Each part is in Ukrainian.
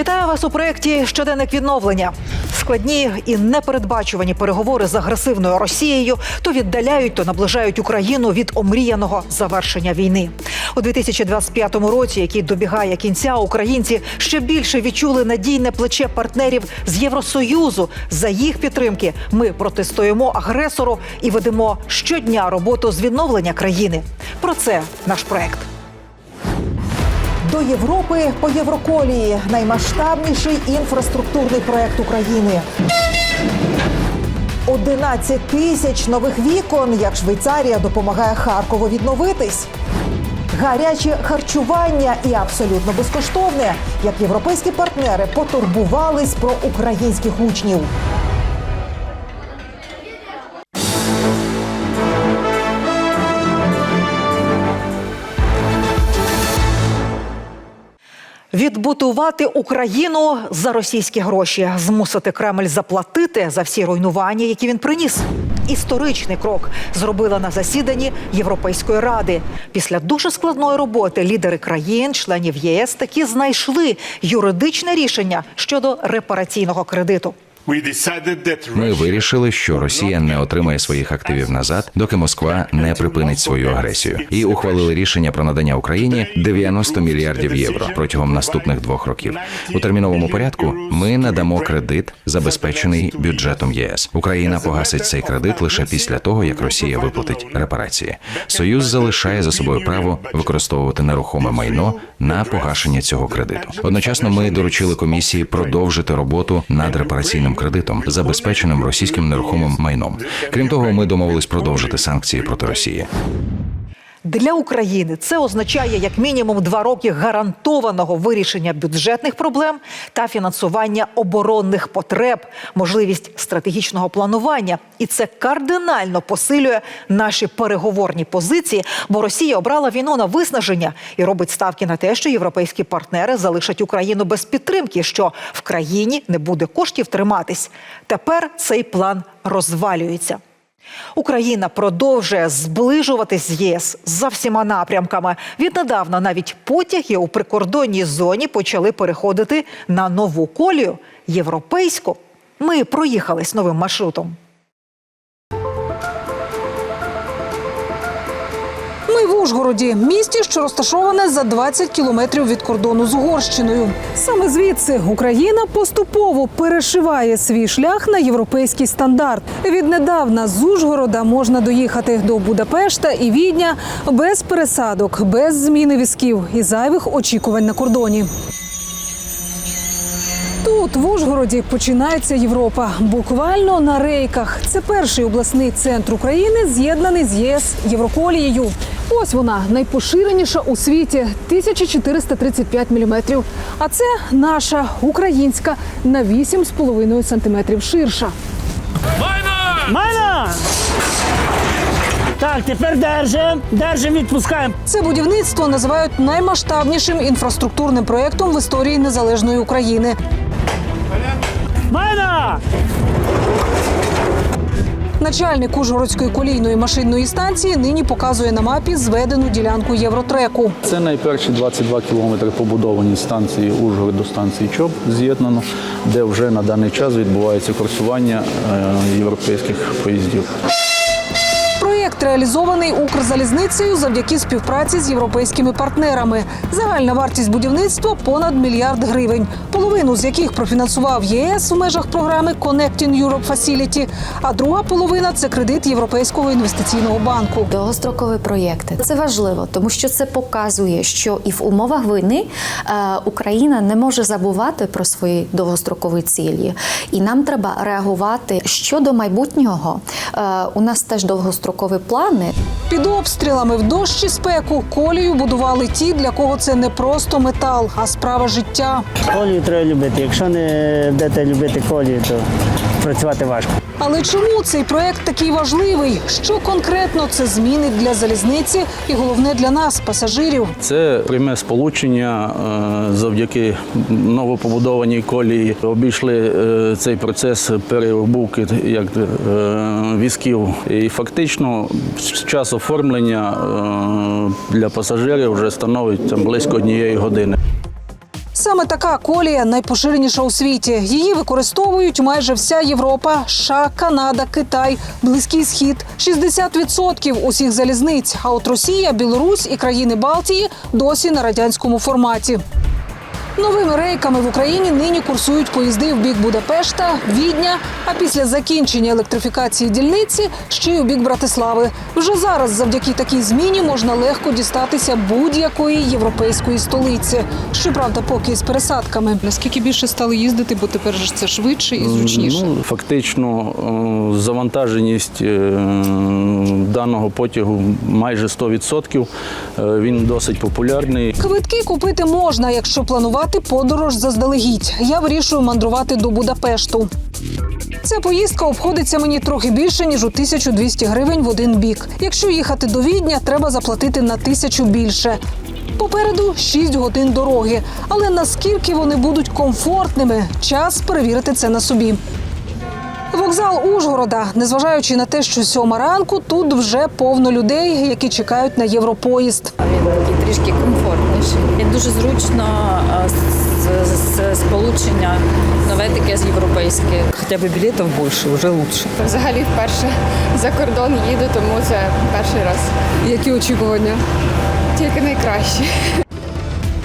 Вітаю вас у проєкті Щоденник відновлення. Складні і непередбачувані переговори з агресивною Росією то віддаляють, то наближають Україну від омріяного завершення війни. У 2025 році, який добігає кінця, українці ще більше відчули надійне плече партнерів з Євросоюзу. За їх підтримки ми протистоїмо агресору і ведемо щодня роботу з відновлення країни. Про це наш проект. Європи по Євроколії наймасштабніший інфраструктурний проект України. 11 тисяч нових вікон, як Швейцарія допомагає Харкову відновитись. Гаряче харчування і абсолютно безкоштовне, як європейські партнери потурбувались про українських учнів. Відбудувати Україну за російські гроші, змусити Кремль заплатити за всі руйнування, які він приніс. Історичний крок зробила на засіданні Європейської ради. Після дуже складної роботи лідери країн, членів ЄС, таки знайшли юридичне рішення щодо репараційного кредиту. Ми вирішили, що Росія не отримає своїх активів назад, доки Москва не припинить свою агресію, і ухвалили рішення про надання Україні 90 мільярдів євро протягом наступних двох років. У терміновому порядку ми надамо кредит, забезпечений бюджетом ЄС. Україна погасить цей кредит лише після того, як Росія виплатить репарації. Союз залишає за собою право використовувати нерухоме майно на погашення цього кредиту. Одночасно ми доручили комісії продовжити роботу над репараційним кредитом, забезпеченим російським нерухомим майном. Крім того, ми домовились продовжити санкції проти Росії. Для України це означає як мінімум два роки гарантованого вирішення бюджетних проблем та фінансування оборонних потреб, можливість стратегічного планування, і це кардинально посилює наші переговорні позиції, бо Росія обрала війну на виснаження і робить ставки на те, що європейські партнери залишать Україну без підтримки, що в країні не буде коштів триматись. Тепер цей план розвалюється. Україна продовжує зближуватись з ЄС за всіма напрямками. Віднедавна навіть потяги у прикордонній зоні почали переходити на нову колію європейську. Ми проїхались новим маршрутом. Ужгороді, місті, що розташоване за 20 кілометрів від кордону з Угорщиною. Саме звідси Україна поступово перешиває свій шлях на європейський стандарт. Віднедавна з Ужгорода можна доїхати до Будапешта і Відня без пересадок, без зміни візків і зайвих очікувань на кордоні. Тут, в Ужгороді, починається Європа. Буквально на рейках. Це перший обласний центр України, з'єднаний з єС Євроколією. Ось вона найпоширеніша у світі 1435 міліметрів. А це наша українська на 8,5 сантиметрів ширша. Майна! Так, тепер держим, держим, відпускаємо. Це будівництво називають наймасштабнішим інфраструктурним проєктом в історії незалежної України. Майна! Начальник Ужгородської колійної машинної станції нині показує на мапі зведену ділянку Євротреку. Це найперші 22 кілометри побудовані станції Ужгород до станції ЧОП з'єднано, де вже на даний час відбувається курсування е, європейських поїздів. Проєкт реалізований Укрзалізницею завдяки співпраці з європейськими партнерами. Загальна вартість будівництва понад мільярд гривень, половину з яких профінансував ЄС у межах програми Connecting Europe Facility, а друга половина це кредит Європейського інвестиційного банку. Довгострокові проєкти це важливо, тому що це показує, що і в умовах війни е, Україна не може забувати про свої довгострокові цілі, і нам треба реагувати щодо майбутнього. Е, у нас теж довгострокові плани. Під обстрілами в дощ і спеку колію будували ті, для кого це не просто метал, а справа життя. Колію треба любити. Якщо не будете любити колію, то працювати важко. Але чому цей проект такий важливий? Що конкретно це змінить для залізниці і головне для нас, пасажирів? Це пряме сполучення е, завдяки новопобудованій колії. Обійшли е, цей процес переобувки як е, візків. І фактично час оформлення е, для пасажирів вже становить близько однієї години. Саме така колія найпоширеніша у світі. Її використовують майже вся Європа, США, Канада, Китай, Близький Схід, 60% усіх залізниць. А от Росія, Білорусь і країни Балтії досі на радянському форматі. Новими рейками в Україні нині курсують поїзди в бік Будапешта, Відня, а після закінчення електрифікації дільниці ще й у бік Братислави. Вже зараз, завдяки такій зміні, можна легко дістатися будь-якої європейської столиці. Щоправда, поки з пересадками. Наскільки більше стали їздити, бо тепер же це швидше і зручніше. Ну, фактично, е, завантаженість е, даного потягу майже 100%. Е, Він досить популярний. Квитки купити можна, якщо планувати подорож заздалегідь. Я вирішую мандрувати до Будапешту. Ця поїздка обходиться мені трохи більше ніж у 1200 гривень в один бік. Якщо їхати до Відня, треба заплатити на тисячу більше. Попереду 6 годин дороги. Але наскільки вони будуть комфортними, час перевірити це на собі. Вокзал Ужгорода, незважаючи на те, що сьома ранку, тут вже повно людей, які чекають на європоїзд. Він такий комфортніший. Він дуже зручно з, з, з сполучення нове таке з європейське. Хотя бы билетов больше, уже лучше. Взагалі вперше за кордон їду, тому це перший раз. Які очікування? Тільки найкраще.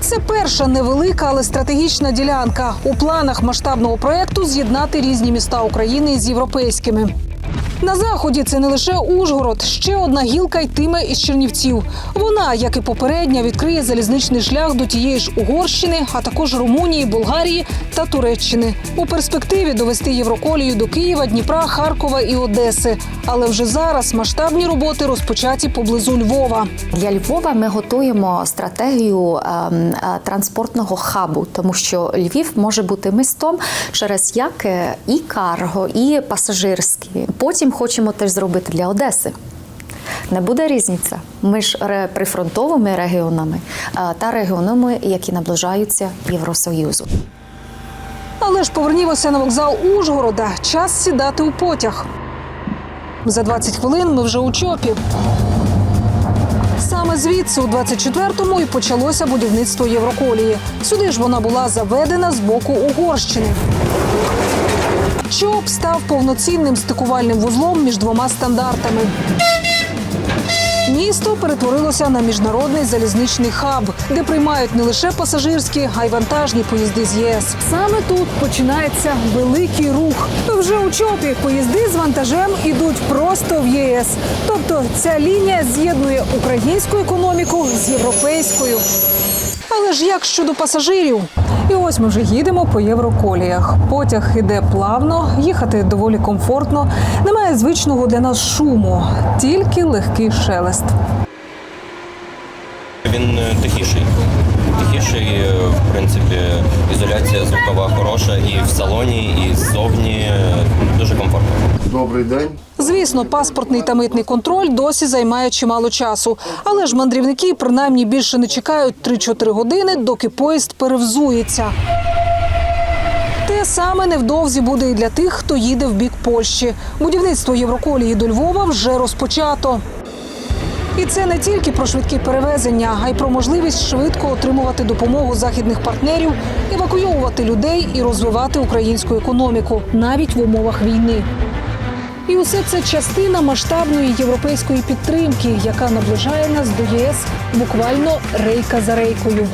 Це перша невелика, але стратегічна ділянка у планах масштабного проекту з'єднати різні міста України з європейськими. На заході це не лише Ужгород, ще одна гілка йтиме із Чернівців. Вона, як і попередня, відкриє залізничний шлях до тієї ж Угорщини, а також Румунії, Болгарії та Туреччини. У перспективі довести Євроколію до Києва, Дніпра, Харкова і Одеси. Але вже зараз масштабні роботи розпочаті поблизу Львова. Для Львова ми готуємо стратегію ем, е, транспортного хабу, тому що Львів може бути містом через як е, і карго, і пасажирські. Потім хочемо теж зробити для Одеси. Не буде різниця між прифронтовими регіонами та регіонами, які наближаються Євросоюзу. Але ж повернімося на вокзал Ужгорода. Час сідати у потяг. За 20 хвилин ми вже у чопі. Саме звідси, у 24-му, і почалося будівництво Євроколії. Сюди ж вона була заведена з боку Угорщини. ЧОП став повноцінним стикувальним вузлом між двома стандартами. Місто перетворилося на міжнародний залізничний хаб, де приймають не лише пасажирські, а й вантажні поїзди з ЄС. Саме тут починається великий рух. Вже у чопі поїзди з вантажем ідуть просто в ЄС. Тобто ця лінія з'єднує українську економіку з європейською. Але ж як щодо пасажирів? І ось ми вже їдемо по євроколіях. Потяг іде плавно, їхати доволі комфортно. Немає звичного для нас шуму, тільки легкий шелест. Він е, тихіший. Тихіший, е, в принципі, ізоляція звукова хороша і в салоні, і ззовні е, дуже комфортно. Добрий день. Звісно, паспортний та митний контроль досі займає чимало часу. Але ж мандрівники принаймні більше не чекають 3-4 години, доки поїзд перевзується. Те саме невдовзі буде і для тих, хто їде в бік Польщі. Будівництво Євроколії до Львова вже розпочато. І це не тільки про швидкі перевезення, а й про можливість швидко отримувати допомогу західних партнерів, евакуйовувати людей і розвивати українську економіку навіть в умовах війни. І усе це частина масштабної європейської підтримки, яка наближає нас до ЄС буквально рейка за рейкою.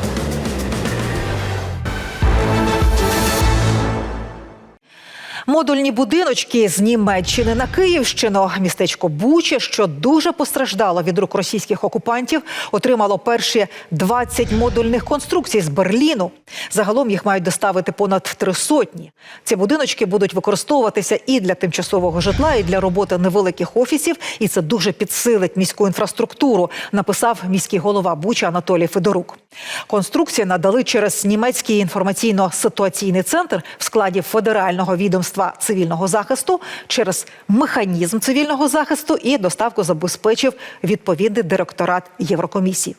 Модульні будиночки з Німеччини на Київщину. Містечко Буча, що дуже постраждало від рук російських окупантів, отримало перші 20 модульних конструкцій з Берліну. Загалом їх мають доставити понад три сотні. Ці будиночки будуть використовуватися і для тимчасового житла, і для роботи невеликих офісів. І це дуже підсилить міську інфраструктуру. Написав міський голова Буча Анатолій Федорук. Конструкції надали через німецький інформаційно-ситуаційний центр в складі федерального відомства цивільного захисту через механізм цивільного захисту і доставку забезпечив відповідний директорат Єврокомісії.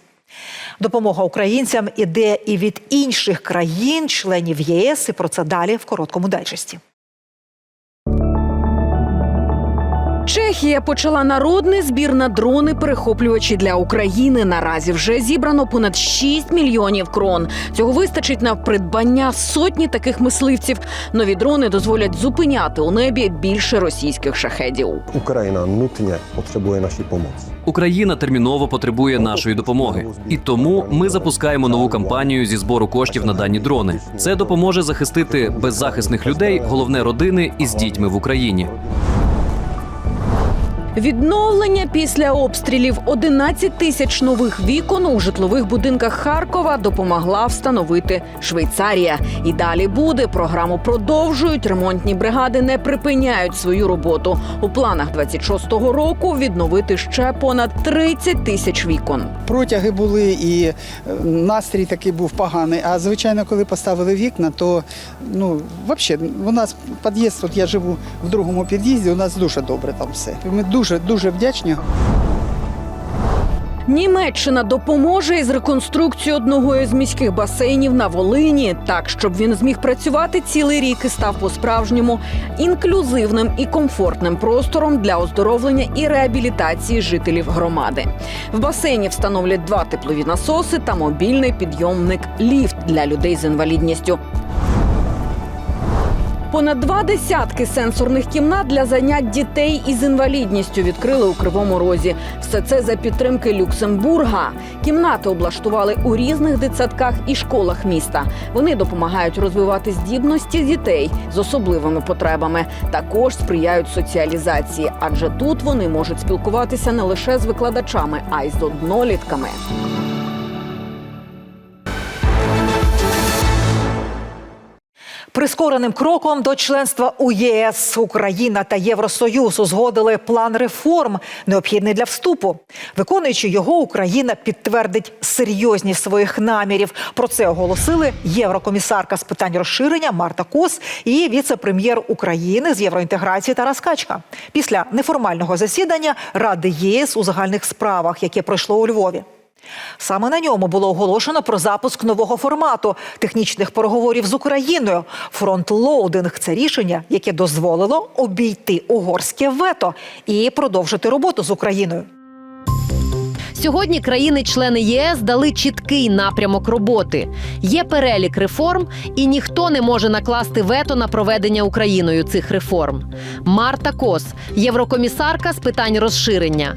Допомога українцям іде і від інших країн, членів ЄС. І про це далі в короткому дайджесті. Чехія почала народний збір на дрони перехоплювачі для України. Наразі вже зібрано понад 6 мільйонів крон. Цього вистачить на придбання сотні таких мисливців. Нові дрони дозволять зупиняти у небі більше російських шахедів. Україна nutně potrzebuje naší pomoc. Україна терміново потребує нашої допомоги, і тому ми запускаємо нову кампанію зі збору коштів на дані дрони. Це допоможе захистити беззахисних людей, головне родини із дітьми в Україні. Відновлення після обстрілів 11 тисяч нових вікон у житлових будинках Харкова допомогла встановити Швейцарія. І далі буде. Програму продовжують. Ремонтні бригади не припиняють свою роботу. У планах 26-го року відновити ще понад 30 тисяч вікон. Протяги були і е, настрій такий був поганий. А звичайно, коли поставили вікна, то ну взагалі у нас під'їзд, от я живу в другому під'їзді. У нас дуже добре там все. Ми дуже дуже вдячні. Німеччина допоможе із реконструкцією одного із міських басейнів на Волині, так щоб він зміг працювати цілий рік і став по-справжньому інклюзивним і комфортним простором для оздоровлення і реабілітації жителів громади. В басейні встановлять два теплові насоси та мобільний підйомник ліфт для людей з інвалідністю. Понад два десятки сенсорних кімнат для занять дітей із інвалідністю відкрили у Кривому Розі. Все це за підтримки Люксембурга. Кімнати облаштували у різних дитсадках і школах міста. Вони допомагають розвивати здібності дітей з особливими потребами. Також сприяють соціалізації, адже тут вони можуть спілкуватися не лише з викладачами, а й з однолітками. Прискореним кроком до членства у ЄС Україна та Євросоюз узгодили план реформ, необхідний для вступу. Виконуючи його, Україна підтвердить серйозність своїх намірів. Про це оголосили єврокомісарка з питань розширення Марта Кос і віце-прем'єр України з євроінтеграції Тарас Качка після неформального засідання Ради ЄС у загальних справах, яке пройшло у Львові. Саме на ньому було оголошено про запуск нового формату технічних переговорів з Україною. Фронтлоудинг це рішення, яке дозволило обійти угорське вето і продовжити роботу з Україною. Сьогодні країни-члени ЄС дали чіткий напрямок роботи. Є перелік реформ, і ніхто не може накласти вето на проведення Україною цих реформ. Марта Кос, єврокомісарка з питань розширення.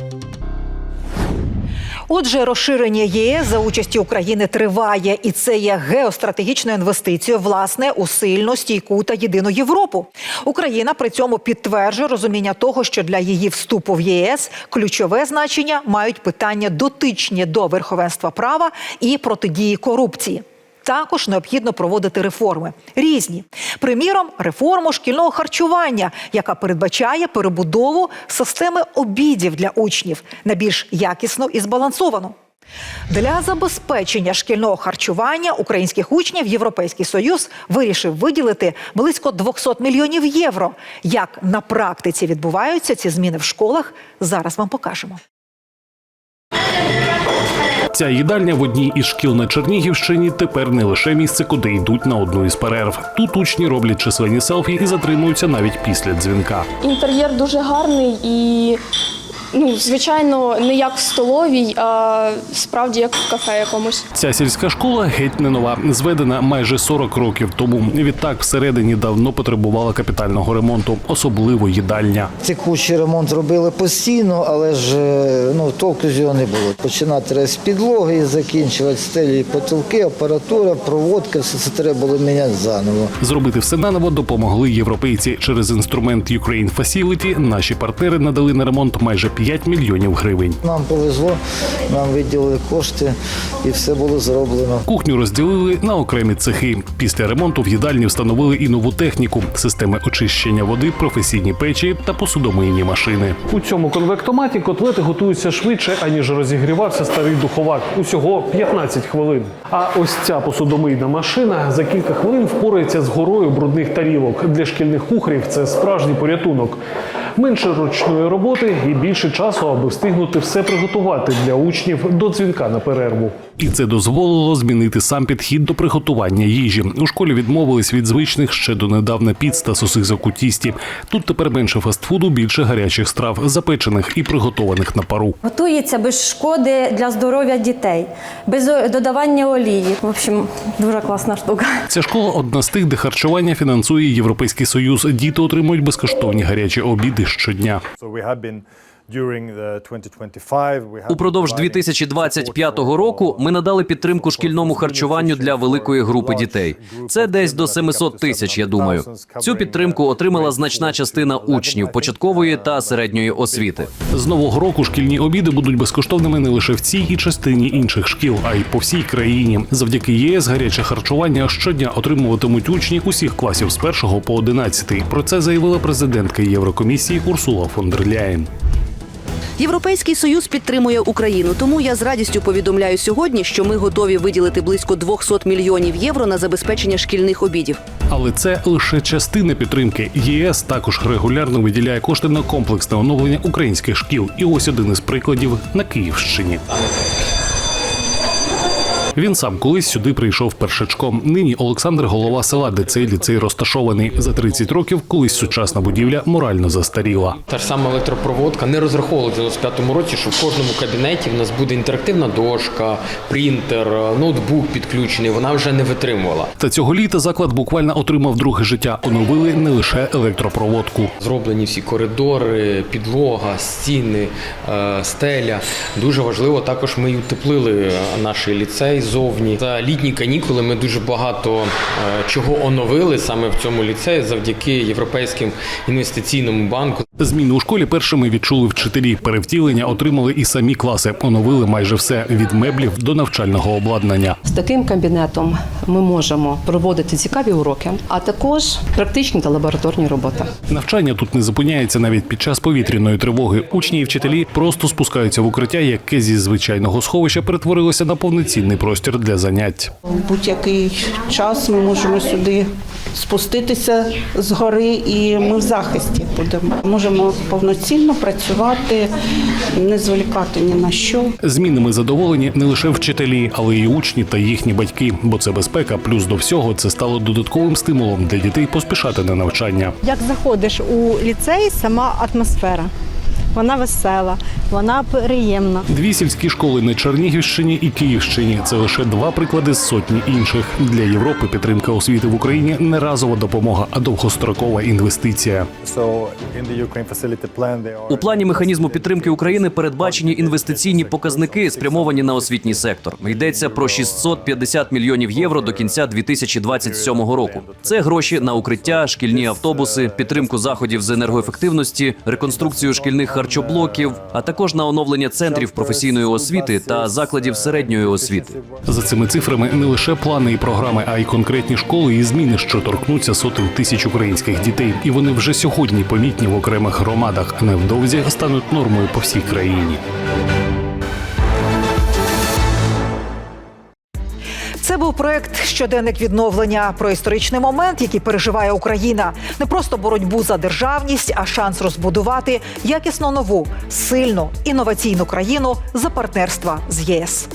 Отже, розширення ЄС за участі України триває, і це є геостратегічною інвестицією власне у сильну, стійку та єдину Європу. Україна при цьому підтверджує розуміння того, що для її вступу в ЄС ключове значення мають питання дотичні до верховенства права і протидії корупції. Також необхідно проводити реформи різні. Приміром, реформу шкільного харчування, яка передбачає перебудову системи обідів для учнів на більш якісну і збалансовану. Для забезпечення шкільного харчування українських учнів Європейський Союз вирішив виділити близько 200 мільйонів євро. Як на практиці відбуваються ці зміни в школах, зараз вам покажемо. Ця їдальня в одній із шкіл на Чернігівщині тепер не лише місце, куди йдуть на одну із перерв. Тут учні роблять численні селфі і затримуються навіть після дзвінка. Інтер'єр дуже гарний і, ну, звичайно, не як в столовій, а справді як в кафе якомусь. Ця сільська школа геть не нова, зведена майже 40 років тому. Відтак всередині давно потребувала капітального ремонту, особливо їдальня. Текучий ремонт робили постійно, але ж е, ну, толку з його не було. Починати з підлоги закінчувати стелі, потолки, апаратура, проводка, все це треба було міняти заново. Зробити все наново допомогли європейці. Через інструмент Ukraine Facility наші партнери надали на ремонт майже 5 мільйонів гривень. Нам повезло, нам виділили кошти і все було зроблено. Кухню розділили на окремі цехи. Після ремонту в їдальні встановили і нову техніку: системи очищення води, професійні печі та посудомийні машини. У цьому конвектоматі котлети готуються швидше, аніж розігрівався старий духовак. Усього 15 хвилин. А ось ця посудомийна машина за кілька хвилин впорається з горою брудних тарілок. Для шкільних кухарів це справжній порятунок. Менше ручної роботи і більше часу, аби встигнути все приготувати для учнів до дзвінка на перерву. І це дозволило змінити сам підхід до приготування їжі. У школі відмовились від звичних ще донедавна піц та сосисок у. Тут тепер менше фастфуду, більше гарячих страв, запечених і приготованих на пару. Готується без шкоди для здоров'я дітей, без додавання олії. В общем, дуже класна штука. Ця школа одна з тих, де харчування фінансує Європейський Союз. Діти отримують безкоштовні гарячі обіди щодня. Упродовж 2025 року ми надали підтримку шкільному харчуванню для великої групи дітей. Це десь до 700 тисяч. Я думаю, цю підтримку отримала значна частина учнів початкової та середньої освіти. З нового року шкільні обіди будуть безкоштовними не лише в цій і частині інших шкіл, а й по всій країні. Завдяки ЄС гаряче харчування щодня отримуватимуть учні усіх класів з 1 по 11. Про це заявила президентка Єврокомісії Урсула фон дер Ляєн. Європейський союз підтримує Україну, тому я з радістю повідомляю сьогодні, що ми готові виділити близько 200 мільйонів євро на забезпечення шкільних обідів. Але це лише частина підтримки. ЄС також регулярно виділяє кошти на комплексне оновлення українських шкіл. І ось один із прикладів на Київщині. Він сам колись сюди прийшов першачком. Нині Олександр голова села, де цей ліцей розташований. За 30 років колись сучасна будівля морально застаріла. Та ж сама електропроводка не розраховували в 95-му році, що в кожному кабінеті в нас буде інтерактивна дошка, принтер, ноутбук підключений. Вона вже не витримувала. Та цього літа заклад буквально отримав друге життя. Оновили не лише електропроводку. Зроблені всі коридори, підлога, стіни, е, стеля. Дуже важливо також ми утеплили наш ліцей зовні. За літні канікули ми дуже багато е, чого оновили саме в цьому ліцеї завдяки Європейським інвестиційному банку. Зміни у школі першими відчули вчителі. Перевтілення отримали і самі класи. Оновили майже все від меблів до навчального обладнання. З таким кабінетом ми можемо проводити цікаві уроки, а також практичні та лабораторні роботи. Навчання тут не зупиняється навіть під час повітряної тривоги. Учні і вчителі просто спускаються в укриття, яке зі звичайного сховища перетворилося на повноцінний простір для занять. В будь-який час ми можемо сюди спуститися з гори, і ми в захисті будемо. Можемо повноцінно працювати, не зволікати ні на що. Змінами задоволені не лише вчителі, але й учні та їхні батьки, бо це безпека. Плюс до всього це стало додатковим стимулом для дітей поспішати на навчання. Як заходиш у ліцей, сама атмосфера. Вона весела, вона приємна. Дві сільські школи на Чернігівщині і Київщині це лише два приклади з сотні інших. Для Європи підтримка освіти в Україні не разова допомога, а довгострокова інвестиція. У плані механізму підтримки України передбачені інвестиційні показники, спрямовані на освітній сектор. Йдеться про 650 мільйонів євро до кінця 2027 року. Це гроші на укриття, шкільні автобуси, підтримку заходів з енергоефективності, реконструкцію шкільних харчоблоків, а також на оновлення центрів професійної освіти та закладів середньої освіти. За цими цифрами не лише плани і програми, а й конкретні школи і зміни, що торкнуться сотень тисяч українських дітей. І вони вже сьогодні помітні в окремих громадах, невдовзі стануть нормою по всій країні. Це був проект щоденник відновлення про історичний момент, який переживає Україна. Не просто боротьбу за державність, а шанс розбудувати якісно нову, сильну інноваційну країну за партнерства з ЄС.